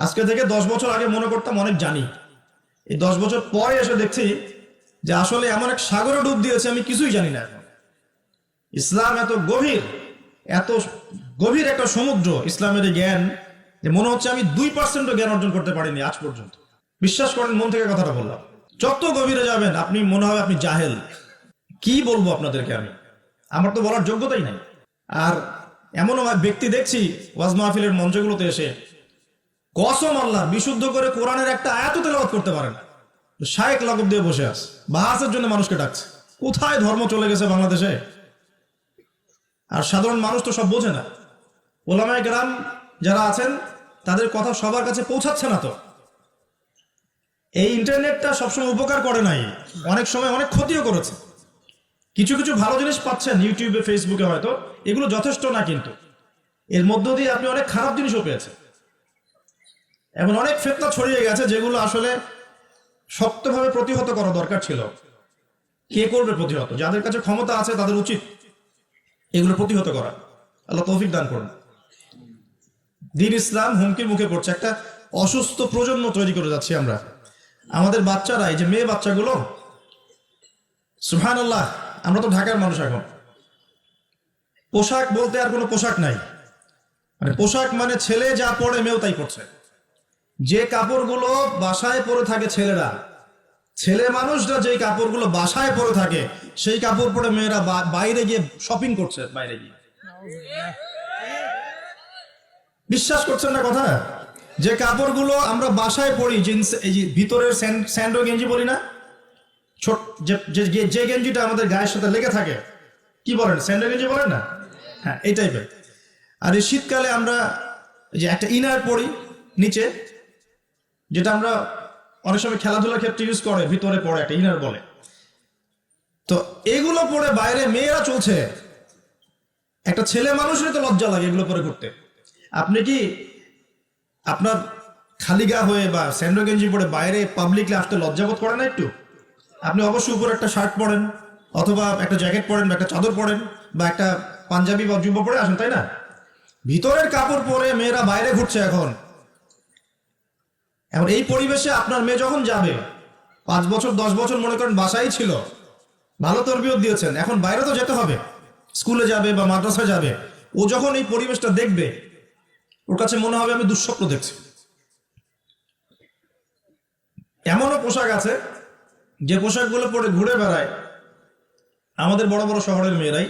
আজকে থেকে দশ বছর আগে মনে করতাম অনেক জানি। এই দশ বছর পরে এসে দেখছি যে আসলে এমন এক সাগরে ডুব দিয়েছে, আমি কিছুই জানি না এখন। ইসলাম এত গভীর এত গভীর একটা সমুদ্র, ইসলামের জ্ঞান, যে মনে হচ্ছে আমি দুই পার্সেন্টও জ্ঞান অর্জন করতে পারিনি আজ পর্যন্ত। বিশ্বাস করেন, মন থেকে কথাটা বললাম। যত গভীরে যাবেন, আপনি মনে হবে আপনি জাহেল। কি বলব আপনাদেরকে আমি? আমার তো বলার যোগ্যতাই নাই। আর এমনও ব্যক্তি দেখছি, ওয়াজ মাহফিলের মঞ্চগুলোতে এসে কসম আল্লাহ, বিশুদ্ধ করে কোরআনের একটা আয়াত তেলাওয়াত করতে পারে না শায়েক লাগব দিয়ে বসে আস বাহাসের জন্য মানুষকে ডাকছে। কোথায় ধর্ম চলে গেছে বাংলাদেশে? আর সাধারণ মানুষ তো সব বোঝে না। ওলামায় গ্রাম যারা আছেন, তাদের কথা সবার কাছে পৌঁছাচ্ছে না তো। এই ইন্টারনেটটা সবসময় উপকার করে নাই। অনেক সময় অনেক ক্ষতিও করেছে। কিছু কিছু ভালো জিনিস পাচ্ছেন ইউটিউবে, ফেসবুকে হয়তো। এগুলো যথেষ্ট না কিন্তু। এর মধ্য দিয়ে আপনি অনেক খারাপ জিনিসও পেয়েছেন। এমন অনেক ফেতনা ছড়িয়ে গেছে যেগুলো আসলে শক্তভাবে প্রতিহত করা দরকার ছিল। কে করবে প্রতিহত? যাদের কাছে ক্ষমতা আছে, তাদের উচিত এগুলো প্রতিহত করা। আল্লাহ তৌফিক দান করুন। দিন ইসলাম হুমকির মুখে পড়ছে। একটা অসুস্থ প্রজন্ম তৈরি করে যাচ্ছি আমরা। আমাদের বাচ্চারা এই যে মেয়ে বাচ্চাগুলো সুহান আল্লাহ আমরা তো ঢাকার মানুষ এখন। পোশাক বলতে আর কোনো পোশাক নাই। মানে পোশাক মানে ছেলে যা পরে মেয়েও তাই পড়ছে যে কাপড়গুলো বাসায় পরে থাকে ছেলেরা ছেলে মানুষরা যে কাপড়গুলো বাসায় পরে থাকে, সেই কাপড় পরে মেয়েরা বাইরে গিয়ে শপিং করছে, বাইরে গিয়ে। বিশ্বাস করছেন না কথা? যে কাপড়গুলো আমরা বাসায় পরি, জিন্স, এই যে ভিতরের স্যান- স্যান্ডো গেঞ্জি বলি না? ছোট, যে- গেঞ্জিটা আমাদের গায়ের সাথে লেগে থাকে, কি বলেন, স্যান্ডো গেঞ্জি বলেন না? হ্যাঁ এই টাইপের আর এই শীতকালে আমরা যে একটা ইনার পরি, নিচে যেটা আমরা অনেক সময় খেলাধুলার ক্ষেত্রে ইউজ করে, ভিতরে পড়ে একটা ইনার বলে তো এগুলো পরে বাইরে মেয়েরা চলছে। একটা ছেলে মানুষেরই তো লজ্জা লাগে এগুলো পরে ঘুরতে আপনি কি আপনার খালি গা হয়ে বা স্যান্ডো গেঞ্জি পরে বাইরে পাবলিকলি আসতে লজ্জাবোধ করে না একটু? আপনি অবশ্যই উপরে একটা শার্ট পরেন, অথবা একটা জ্যাকেট পরেন বা একটা চাদর পরেন, বা একটা পাঞ্জাবি বা জুব্বা পরে আসেন, তাই না? ভিতরের কাপড় পরে মেয়েরা বাইরে ঘুরছে এখন। এখন এই পরিবেশে আপনার মেয়ে যখন যাবে, পাঁচ বছর, দশ বছর মনে করেন বাসাই ছিল, ভালো তরবিয়ত দিয়েছেন, এখন বাইরে তো যেতে হবে। স্কুলে যাবে বা মাদ্রাসায় যাবে, ও যখন এই পরিবেশটা দেখবে, ওর কাছে মনে হবে আমি দুঃস্বপ্ন দেখছি। এমনও পোশাক আছে, যে পোশাকগুলো পরে ঘুরে বেড়ায় আমাদের বড় বড় শহরের মেয়েরাই।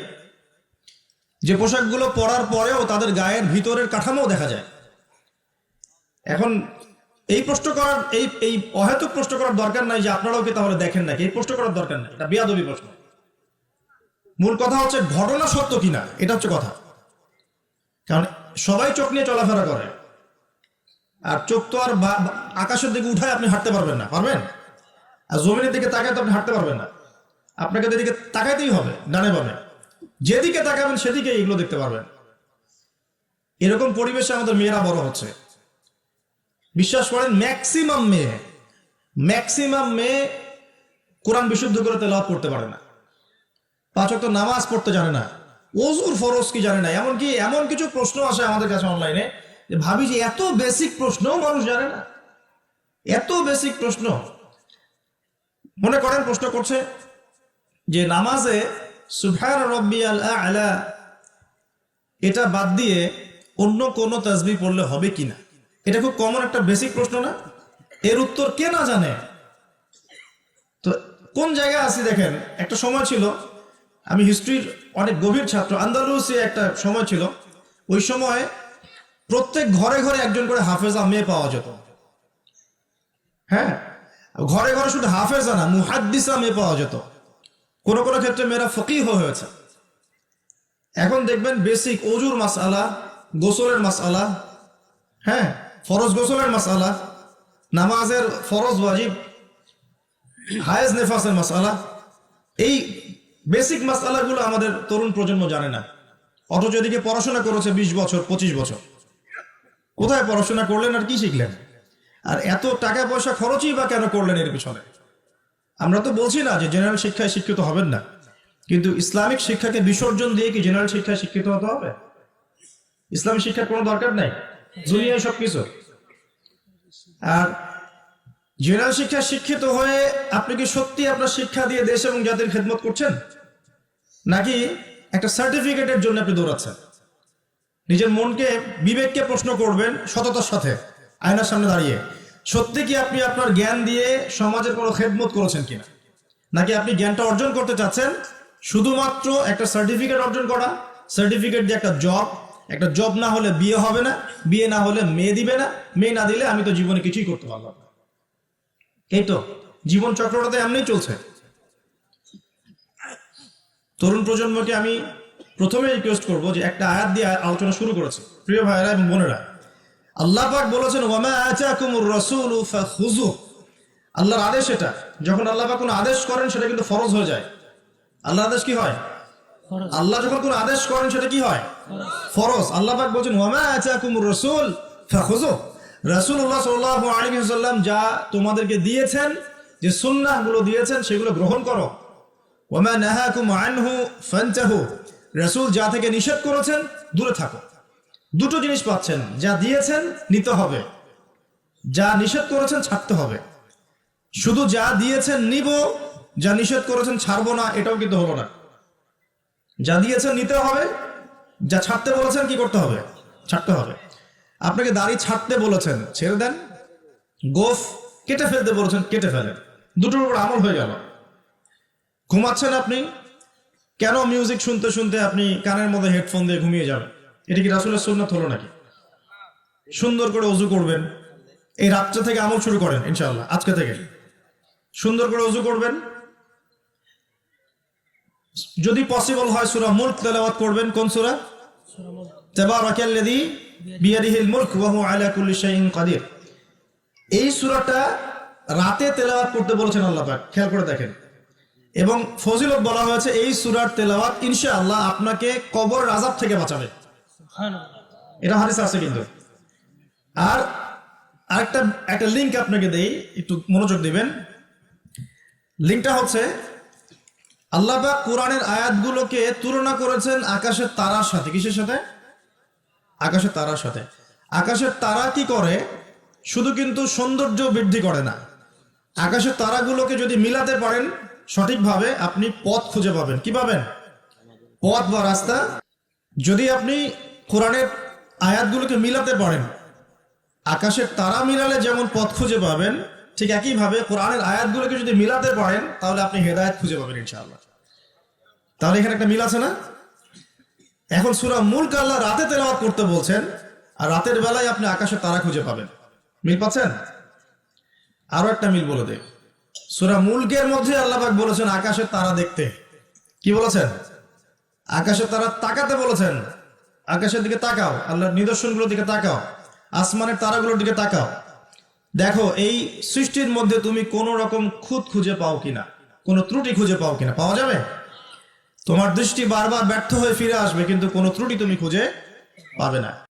যে পোশাকগুলো পরার পরেও তাদের গায়ের ভিতরের কাঠামো দেখা যায়। এখন এই প্রশ্ন করার, এই এই অহেতুক প্রশ্ন করার দরকার নাই যে আপনারাও কি তাহলে দেখেন নাকি? এই প্রশ্ন করার দরকার নাই। এটা বেয়াদবি প্রশ্ন। মূল কথা হচ্ছে ঘটনা সত্য কিনা? এটা হচ্ছে কথা। কারণ সবাই চোখ নিয়ে চলাফেরা করে। আর চোখ তো আর আকাশের দিকে উঠায় আপনি হাঁটতে পারবেন না। পারবেন? আর জমিনের দিকে তাকায় তো আপনি হাঁটতে পারবেন না। আপনাকে তো এদিকে তাকাইতেই হবে, ডানে বামে। যেদিকে তাকাবেন সেদিকে এগুলো দেখতে পারবেন। এরকম পরিবেশে আমাদের মেয়েরা বড় হচ্ছে। বিশ্বাস করেন ম্যাক্সিমাম মেয়ে ম্যাক্সিমাম মেয়ে কোরআন বিশুদ্ধ করে তেলাওয়াত করতে পারে না। পাঁচ তো নামাজ পড়তে জানে না ওজুর ফরজ কি জানে না, এমনকি এমন কিছু প্রশ্ন আসে আমাদের কাছে অনলাইনে যে ভাবি যে এত বেসিক প্রশ্নও মানুষ জানে না। এত বেসিক প্রশ্ন। মনে করেন, প্রশ্ন করছে যে নামাজে সুবহান রব্বি আলা, এটা বাদ দিয়ে অন্য কোনো তাসবি পড়লে হবে কিনা? এটা খুব কমন একটা বেসিক প্রশ্ন না? এর উত্তর কে না জানে? তো কোন জায়গায় আছি দেখেন, একটা সময় ছিল, আমি হিস্ট্রির অনেক গভীর ছাত্র, আন্দালুসে একটা সময় ছিল, ওই সময় প্রত্যেক ঘরে ঘরে একজন করে হাফেজা মেয়ে পাওয়া যেত। হ্যাঁ? ঘরে ঘরে শুধু হাফেজা না, মুহাদ্দিসা মেয়ে পাওয়া যেত। কোনো কোনো ক্ষেত্রে মেয়েরা ফকিহ হয়েছে। এখন দেখবেন বেসিক অজুর মাসআলা গোসলের মাসআলা হ্যাঁ? ফরজ গোসলের মাসআলা নামাজের ফরজ ওয়াজিব, হায়েজ নেফাসের মাসআলা এই বেসিক মাসআলাগুলো আমাদের তরুণ প্রজন্ম জানে না। অথচ এদিকে পড়াশোনা করেছে বিশ বছর, পঁচিশ বছর। কোথায় পড়াশোনা করলেন আর কি শিখলেন? আর এত টাকা পয়সা খরচই বা কেন করলেন এর পিছনে? আমরা তো বলছি না যে জেনারেল শিক্ষায় শিক্ষিত হবেন না। কিন্তু ইসলামিক শিক্ষাকে বিসর্জন দিয়ে কি জেনারেল শিক্ষায় শিক্ষিত হতে হবে? ইসলামিক শিক্ষার কোনো দরকার নাই? দুনিয়ায় সবকিছু আর জেনারেল শিক্ষা শিক্ষিত হয়ে আপনি কি সত্যি আপনার শিক্ষা দিয়ে দেশ এবং জাতির খেদমত করছেন? নাকি একটা সার্টিফিকেটের জন্য আপনি দৌড়াচ্ছেন? নিজের মনকে, বিবেককে প্রশ্ন করবেন সততার সাথে, আয়নার সামনে দাঁড়িয়ে। সত্যি কি আপনি আপনার জ্ঞান দিয়ে সমাজের কোনো খেদমত করেছেন কিনা? নাকি আপনি জ্ঞানটা অর্জন করতে চাচ্ছেন? শুধুমাত্র একটা সার্টিফিকেট অর্জন করা সার্টিফিকেট দিয়ে একটা জব একটা জব না হলে বিয়ে হবে না, বিয়ে না হলে মেয়ে দিবে না, মেয়ে না দিলে আমি তো জীবনে কিছুই করতে পারলাম না। এই তো, জীবন চক্রটা তো এমনি চলছে। তরুণ প্রজন্মকে আমি প্রথমে রিকোয়েস্ট করব যে একটা আয়াত দিয়ে আলোচনা শুরু করেছে, প্রিয় ভাইরা এবং বোনেরা। আল্লাহ পাক বলেছেন, ওয়ামা আতাকুমুর রাসূলু ফাখুযু। আল্লাহর আদেশ এটা। যখন আল্লাহ পাক কোনো আদেশ করেন, সেটা কিন্তু ফরজ হয়ে যায়। আল্লাহর আদেশ কি হয়? আল্লাহ যখন কোনো আদেশ করেন সেটা কি হয়? ফরজ। আল্লাহ পাক বলছেন ওয়ামা আতাকুমুর রাসূল ফাখুযু রাসূলুল্লাহ সাল্লাল্লাহু আলাইহি ওয়াসাল্লাম যা তোমাদেরকে দিয়েছেন যে সুন্নাহগুলো দিয়েছেন সেগুলো গ্রহণ করো। ওয়ামা নাহাকুম আনহু ফান্তাহু। রাসূল যা থেকে নিষেধ করেছেন দূরে থাকো। দুটো জিনিস পাচ্ছেন যা দিয়েছেন নিতে হবে। যা নিষেধ করেছেন ছাড়তে হবে। শুধু যা দিয়েছেন নিব যা নিষেধ করেছেন ছাড়বো না এটাও কিন্তু হলো না। যা দিয়েছেন নিতে হবে, যা ছাড়তে বলেছেন কি করতে হবে? ছাড়তে হবে। আপনাকে দাড়ি ছাড়তে বলেছেন, ছেড়ে দেন। গোফ কেটে ফেলতে বলেছেন, কেটে ফেলেন। দুটোর উপর আমল হয়ে গেল। ঘুমাচ্ছেন আপনি? কেন মিউজিক শুনতে শুনতে আপনি কানের মধ্যে হেডফোন দিয়ে ঘুমিয়ে যাবেন এটা কি রাসুলের সুন্নাত হলো নাকি? সুন্দর করে অজু করবেন। এই রাত্রে থেকে আমল শুরু করেন ইনশাল্লাহ আজকে থেকে। সুন্দর করে অজু করবেন। যদি পসিবল হয় সুরা মুল্ক তেলাওয়াত করবেন কোন সুরা? তাবারাকাল্লাযী বিয়াদিহিল মুলক ওয়া হুয়া আলা কুল্লি শাইইন কাদির। এই সূরাটা রাতে তেলাওয়াত করতে বলেছেন আল্লাহ পাক খেয়াল করে দেখেন। এবং ফজিলত বলা হয়েছে এই সূরার তেলাওয়াত ইনশাআল্লাহ আপনাকে কবর আযাব থেকে বাঁচাবে। এটা হাদিস আছে কিন্তু। আর আরেকটা একটা লিংক আপনাকে দেই একটু মনোযোগ দিবেন। লিংকটা হচ্ছে আল্লাহ পাক কোরআনের আয়াতগুলোকে তুলনা করেছেন আকাশের তারার সাথে। কিসের সাথে? আকাশের তারার সাথে। আকাশের তারা কি করে? শুধু কিন্তু সৌন্দর্য বৃদ্ধি করে না। আকাশের তারাগুলোকে যদি মিলাতে পারেন, সঠিকভাবে আপনি পথ খুঁজে পাবেন। কি পাবেন? পথ বা রাস্তা। যদি আপনি কোরআনের আয়াতগুলোকে মিলাতে পারেন, আকাশের তারা মিলালে যেমন পথ খুঁজে পাবেন ঠিক একইভাবে কোরআনের আয়াতগুলোকে যদি মিলাতে পারেন, তাহলে আপনি হেদায়ত খুঁজে পাবেন ইনশাআল্লাহ। তাহলে এখানে একটা মিল আছে না? এখন সুরা মুলক আল্লাহ রাতে তেলাওয়াত করতে বলছেন, আর রাতের বেলায় আপনি আকাশে তারা খুঁজে পাবেন। মিল পাচ্ছেন? আরও একটা মিল বলে দে সুরা মুলকের মধ্যে আল্লাহ পাক বলেছেন, আকাশের তারা দেখতে। কি বলেছেন? আকাশের তারা তাকাতে বলেছেন। আকাশের দিকে তাকাও, আল্লাহর নিদর্শনগুলোর দিকে তাকাও। আসমানের তারাগুলোর দিকে তাকাও। দেখো, এই সৃষ্টির মধ্যে তুমি কোন রকম খুঁত খুঁজে পাও কিনা? কোনো ত্রুটি খুঁজে পাও কিনা? পাওয়া যাবে? তোমার দৃষ্টি বারবার ব্যর্থ হয়ে ফিরে আসবে, কিন্তু কোনো ত্রুটি তুমি খুঁজে পাবে না।